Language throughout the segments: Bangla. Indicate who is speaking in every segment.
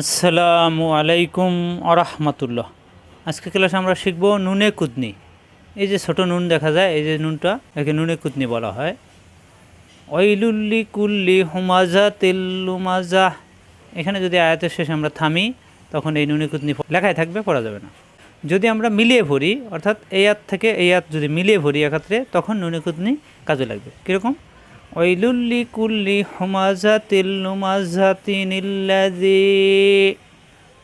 Speaker 1: আসসালামু আলাইকুম আরহামতুল্লাহ। আজকে ক্লাসে আমরা শিখব নুনে কুদনি এই যে ছোট নুন দেখা যায়, এই যে নুনটা, একে নুনে কুদনি বলা হয়। ওইলুল্লি কুল্লি হুমাজা তেল্লুমাজা এখানে যদি আয়াতের শেষে আমরা থামি, তখন এই নুনে কুদনি লেখায় থাকবে, পড়া যাবে না। যদি আমরা মিলিয়ে ভরি, অর্থাৎ এই আয়াত থেকে এই আয়াত যদি মিলিয়ে ভরি একাত্রে তখন নুনে কুদনি কাজে লাগবে। কীরকম? ওইলুল্লি কুল্লি হুমাজা তিল্লুমাজাতি নিল্লাজি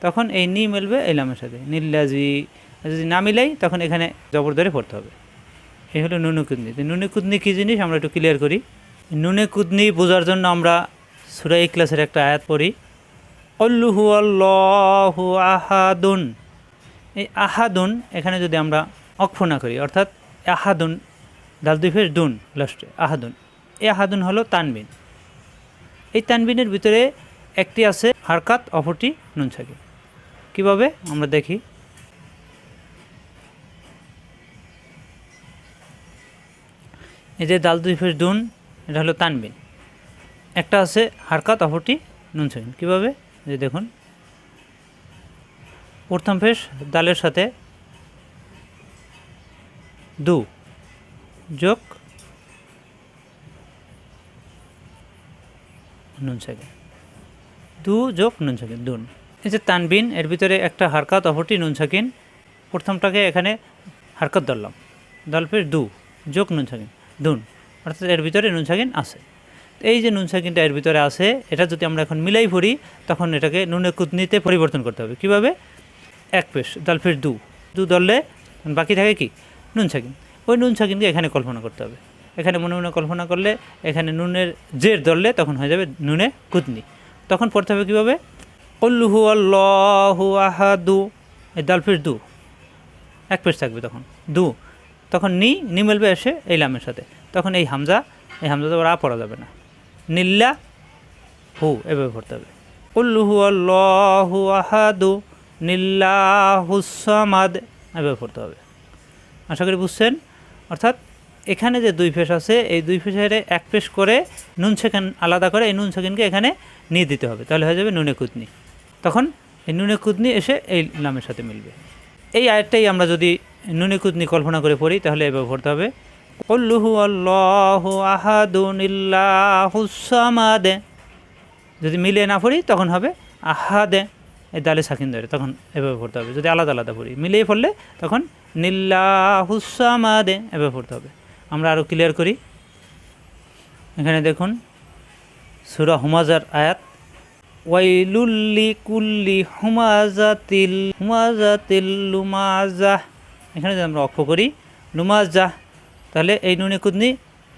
Speaker 1: তখন এই নি মিলবে এই লামের সাথে নিল্লাজি যদি না মিলাই, তখন এখানে জবর ধরে পড়তে হবে। এই হলো নুনে কুদনি। তো নুনে কুদনি কী জিনিস? আমরা একটু ক্লিয়ার করি। নুনে কুদনি বোঝার জন্য আমরা সুরাই ক্লাসের একটা আয়াত পড়ি। অল্লুহু আল্লাহু আহাদুন। এই আহাদুন এখানে যদি আমরা অক্ষ না করি, অর্থাৎ আহাদুন দাল দুই ফেস দুন, লাস্টে আহাদুন। এই আহাদুন হলো তানবিন। এই তানবিনের ভিতরে একটি আছে হারকাত, অপরটি নুন থাকে কীভাবে? আমরা দেখি। এই যে দাল দুই ফেস দুন, এটা হলো তানবিন। একটা আছে হারকাত, অপরটি নুন সাকিন কীভাবে যে দেখুন। প্রথম ফেস দালের সাথে দু যোগ নুন সাকিন দু যোগ নুন সাকিন দুন। এই যে তানবিন, এর ভিতরে একটা হারকাত অপরটি নুন সাকিন প্রথমটাকে এখানে হারকাত ধরলাম। দল ফের দু, যোগ নুন সাকিন দুন। অর্থাৎ এর ভিতরে নুন সাকিন আছে। এই যে নুন সাকিনটা এর ভিতরে আছে, এটা যদি আমরা এখন মিলাই ভরি, তখন এটাকে নুনে কুতনিতে পরিবর্তন করতে হবে। কীভাবে? এক পেশ দল ফের দু। দু দললে বাকি থাকে কি? নুন সাকিন ওই নুন সাকিনকে এখানে কল্পনা করতে হবে। এখানে মনে মনে কল্পনা করলে এখানে নুনের জের ধরলে তখন হয়ে যাবে নুনে কুতনি। তখন পড়তে হবে কীভাবে? অল্লুহু আল্লাহু আহাদু। এই দালফির দু। এক পেশ থাকবে তখন। দু। তখন নি নি মেলবে এসে এই লামের সাথে। তখন এই হামজা এই হামজা তো আ পড়া যাবে না। নিল্লা, হু, এভাবে পড়তে হবে। উল্লুহু আল্লাহু আহাদু নিল্লাহুসামাদ এভাবে পড়তে হবে। আশা করি বুঝছেন? অর্থাৎ এখানে যে দুই ফেস আছে, এই দুই ফেসের এক পেশ করে নুন সেকেন্ড আলাদা করে এই নুন সেকেন্ডকে এখানে নিয়ে দিতে হবে। তাহলে হয়ে যাবে নুনে কুদনি। তখন এই নুনে কুদনি এসে এই নামের সাথে মিলবে। এই আয়টাই আমরা যদি নুনে কুদনি কল্পনা করে পড়ি, তাহলে এভাবে পড়তে হবে। কল্লুহু আল্লাহ আহাদুনিল্লাহুসামাদে যদি মিলিয়ে না পড়ি, তখন হবে আহাদে। এই দালে সাকিন ধরে, তখন এভাবে পড়তে হবে। যদি আলাদা আলাদা পড়ি, মিলিয়ে পড়লে তখন নিল্লাহুসামাদে এভাবে পড়তে হবে। আমরা আরও ক্লিয়ার করি। এখানে দেখুন, সুরা হুমাজার আয়াত ওয়াইলুল্লি কুল্লি হুমাজাতিল হুমাজাতিল লুমাজা এখানে যদি আমরা অক্ষ করি লুমাজা তাহলে এই নুনে কুদনি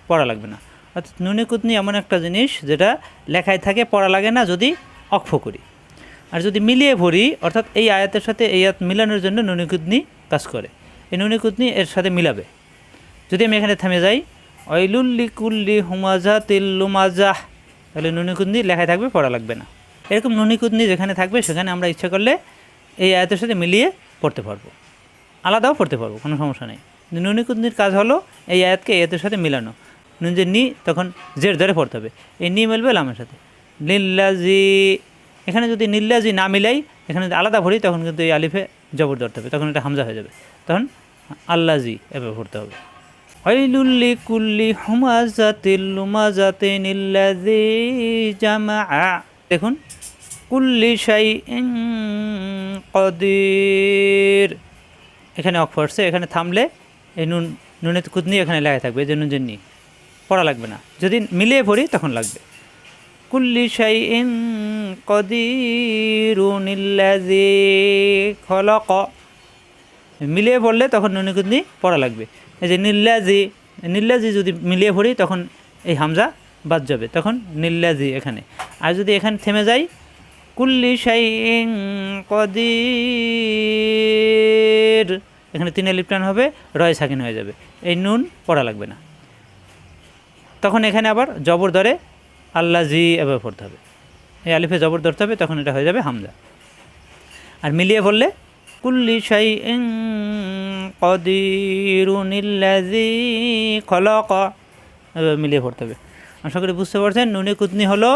Speaker 1: পড়া লাগবে না। অর্থাৎ নুনে কুদনি এমন একটা জিনিস যেটা লেখায় থাকে, পড়া লাগে না যদি অক্ষ করি। আর যদি মিলিয়ে ভরি, অর্থাৎ এই আয়াতের সাথে এই আয়াত মিলানোর জন্য নুনি কুদনি কাজ করে। এই নুনি কুদনি এর সাথে মিলাবে। যদি আমি এখানে থামে যাই অইলুল্লি কুল্লি হুমাজা তিল্লুমাজাহ তাহলে নুনি কুদনি লেখায় থাকবে, পড়া লাগবে না। এরকম নুনি কুদনি যেখানে থাকবে, সেখানে আমরা ইচ্ছা করলে এই আয়াতের সাথে মিলিয়ে পড়তে পারব। আলাদাও পড়তে পারব, কোনো সমস্যা নেই। নুনি কুদনির কাজ হলো এই আয়াতকে আয়াতের সাথে মিলানো। নুন যে নি, তখন জের ধরে পড়তে হবে। এই নি মিলবে লামের সাথে। নীল্লাজি এখানে যদি নীল্লাজি না মিলাই, এখানে যদি আলাদা ভরি, তখন কিন্তু এই আলিফে জবর ধরতে হবে, তখন এটা হামজা হয়ে যাবে। তখন আল্লাজি এভাবে পড়তে হবে। ওয়াইলুল্লি কুল্লি হুমাজাতিল লুমাজাতে নিল্লাজি জামা দেখুন, কুল্লি শাই কদির। এখানে অক্ষ আসছে, এখানে থামলে এই নুন, নুনের কুদনি এখানে লেখা থাকবে যে নুন জেননি। পড়া লাগবে না। যদি মিলিয়ে পড়ি, তখন লাগবে। কুল্লি শাই কদিরুনিল্লাজি খলক। মিলিয়ে পড়লে তখন নুনি কুদনি পড়া লাগবে। এই যে নীল্লাজি নীল্লাজি যদি মিলিয়ে পড়ি তখন এই হামজা বাদ যাবে। তখন নীল্লাজি এখানে। আর যদি এখানে থেমে যাই, কুল্লি শাই কদির। এখানে তিনে লিপটান হবে, রয় সাকিন হয়ে যাবে। এই নুন পড়া লাগবে না। তখন এখানে আবার জবর ধরে আল্লাহ জি এভাবে পড়তে হবে। এই আলিফে জবর ধরতে হবে, তখন এটা হয়ে যাবে হামজা। আর মিলিয়ে বললে কুল্লি শাই কদিরুনিল্লাজি খলক। এভাবে মিলিয়ে পড়তে হবে। আশা করি বুঝতে পারছেন, নুনে কুতনি হলো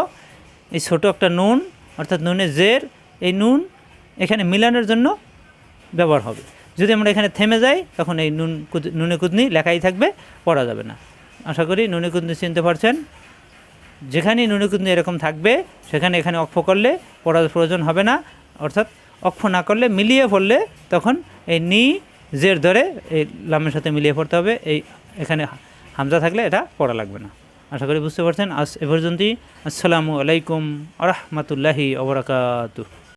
Speaker 1: এই ছোটো একটা নুন, অর্থাৎ নুনে জের। এই নুন এখানে মিলানোর জন্য ব্যবহার হবে। যদি আমরা এখানে থেমে যাই, তখন এই নুন নুনে কুদনি লেখাই থাকবে, পড়া যাবে না। আশা করি নুনে কুদনি চিনতে পারছেন। যেখানেই নুনে কুদনি এরকম থাকবে, সেখানে এখানে অক্ষ করলে পড়ার প্রয়োজন হবে না। অর্থাৎ অক্ষ না করলে, মিলিয়ে পড়লে তখন এই নি, জের ধরে এই লামের সাথে মিলিয়ে পড়তে হবে। এই এখানে হামজা থাকলে এটা পড়া লাগবে না। আশা করি বুঝতে পারছেন। আজ এ পর্যন্তই। আসসালামু আলাইকুম আরহামতুল্লাহি ওবরাকাতুহ